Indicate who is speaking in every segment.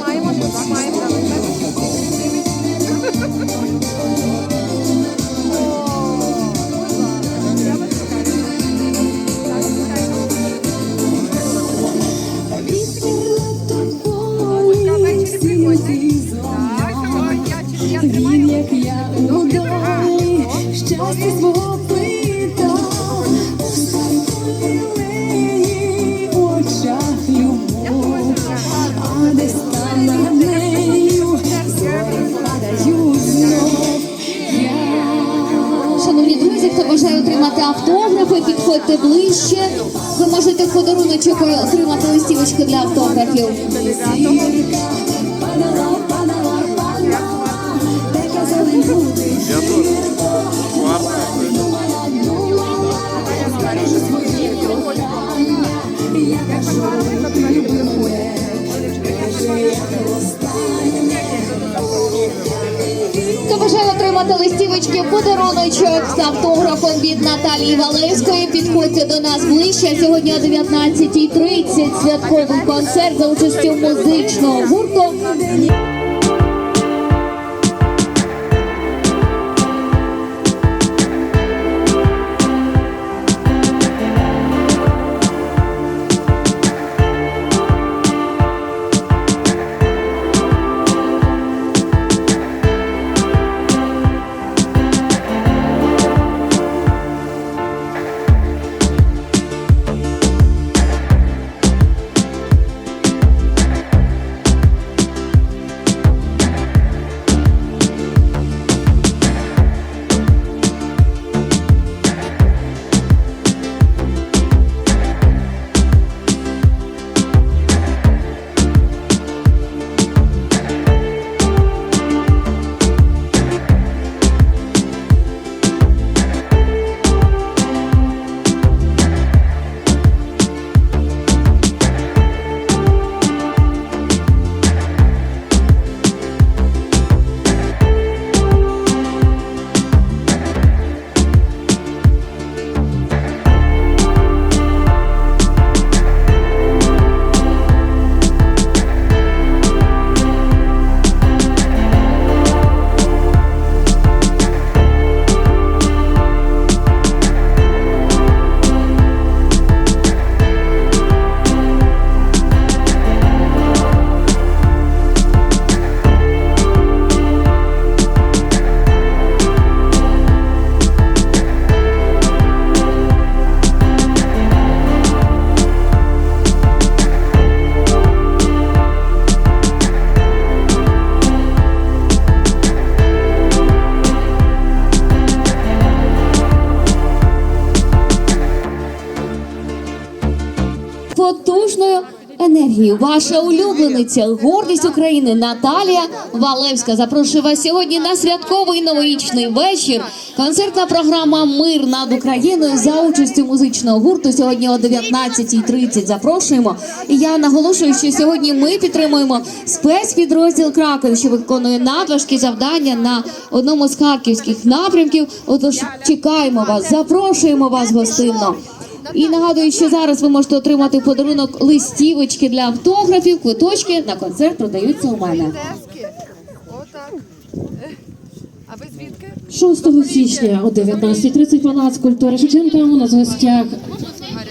Speaker 1: Маємо, маємо.
Speaker 2: Він, як я долі, щастя свого
Speaker 3: отримати автографи, підходьте ближче. Ви можете в подаруночок отримати листівочки для автографів. Отримати листівочки, подаруночок з автографом від Наталії Валевської, підходьте до нас ближче. Сьогодні о 19.30 святковий концерт за участю музичного гурту. Енергією. Ваша улюблениця, гордість України Наталія Валевська запрошує вас сьогодні на святковий новорічний вечір. Концертна програма Мир над Україною за участю музичного гурту. Сьогодні о 19.30 запрошуємо. І я наголошую, що сьогодні ми підтримуємо спецпідрозділ Кракен, що виконує надважкі завдання на одному з харківських напрямків. Отож чекаємо вас, запрошуємо вас гостинно. І нагадую, що зараз ви можете отримати в подарунок листівочки для автографів, квиточки на концерт продаються у мене.
Speaker 1: А ви звідки?
Speaker 4: 6 січня о 19.30 Палац культури Шевченка у нас в гостях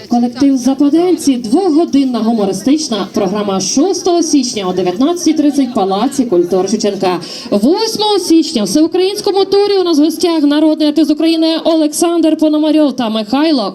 Speaker 4: колектив Западенці. Двогодинна гумористична програма 6 січня о 19.30 Палаці культури Шевченка. 8 січня в всеукраїнському турі у нас в гостях народний артист України Олександр Пономарьов та Михайло